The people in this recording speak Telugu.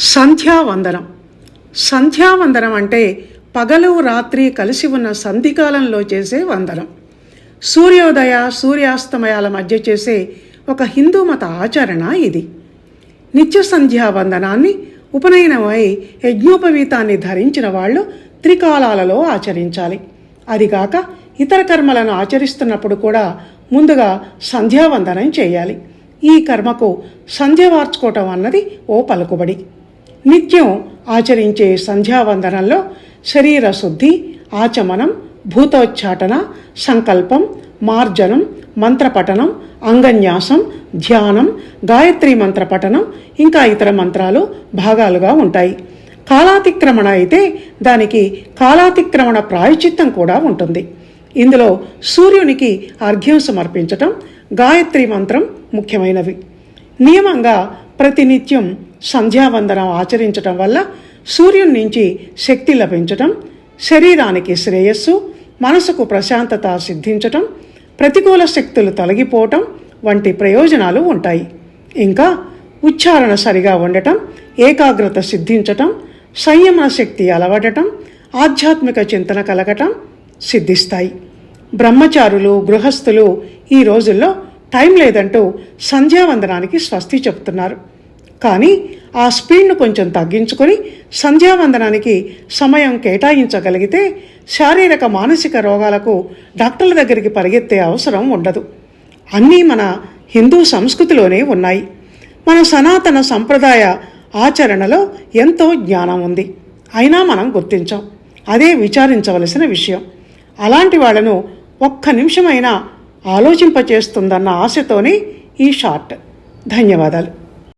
సంధ్యావందనం. సంధ్యావందనం అంటే పగలు రాత్రి కలిసి ఉన్న సంధికాలంలో చేసే వందనం. సూర్యోదయ సూర్యాస్తమయాల మధ్య చేసే ఒక హిందూ మత ఆచరణ ఇది. నిత్య సంధ్యావందనాన్ని ఉపనయనమై యజ్ఞోపవీతాన్ని ధరించిన వాళ్ళు త్రికాలాలలో ఆచరించాలి. అదిగాక ఇతర కర్మలను ఆచరిస్తున్నప్పుడు కూడా ముందుగా సంధ్యావందనం చేయాలి. ఈ కర్మకు సంధ్య వార్చుకోవటం అన్నది ఓ పలుకుబడి. నిత్యం ఆచరించే సంధ్యావందనంలో శరీర శుద్ధి ఆచమనం భూతోచ్చాటన సంకల్పం మార్జనం మంత్రపఠనం అంగన్యాసం ధ్యానం గాయత్రి మంత్ర పఠనం ఇంకా ఇతర మంత్రాలు భాగాలుగా ఉంటాయి. కాలాతిక్రమణ అయితే దానికి కాలాతిక్రమణ ప్రాయచిత్తం కూడా ఉంటుంది. ఇందులో సూర్యునికి అర్ఘ్యం సమర్పించటం గాయత్రి మంత్రం ముఖ్యమైనవి. నియమంగా ప్రతినిత్యం సంధ్యావందనం ఆచరించటం వల్ల సూర్యుని నుంచి శక్తి లభించటం శరీరానికి శ్రేయస్సు మనసుకు ప్రశాంతత సిద్ధించటం ప్రతికూల శక్తులు తొలగిపోవటం వంటి ప్రయోజనాలు ఉంటాయి. ఇంకా ఉచ్చారణ సరిగా ఉండటం ఏకాగ్రత సిద్ధించటం సంయమన శక్తి అలవడటం ఆధ్యాత్మిక చింతన కలగటం సిద్ధిస్తాయి. బ్రహ్మచారులు గృహస్థులు ఈ రోజుల్లో టైం లేదంటూ సంధ్యావందనానికి స్వస్తి చెప్తున్నారు కానీ ఆ స్పీడ్ను కొంచెం తగ్గించుకొని సంధ్యావందనానికి సమయం కేటాయించగలిగితే శారీరక మానసిక రోగాలకు డాక్టర్ల దగ్గరికి పరిగెత్తే అవసరం ఉండదు. అన్నీ మన హిందూ సంస్కృతిలోనే ఉన్నాయి. మన సనాతన సంప్రదాయ ఆచరణలో ఎంతో జ్ఞానం ఉంది. అయినా మనం గుర్తించాం. అదే విచారించవలసిన విషయం. అలాంటి వాళ్ళను ఒక్క నిమిషమైనా ఆలోచింపచేస్తుందన్న ఆశతోనే ఈ షార్ట్. ధన్యవాదాలు.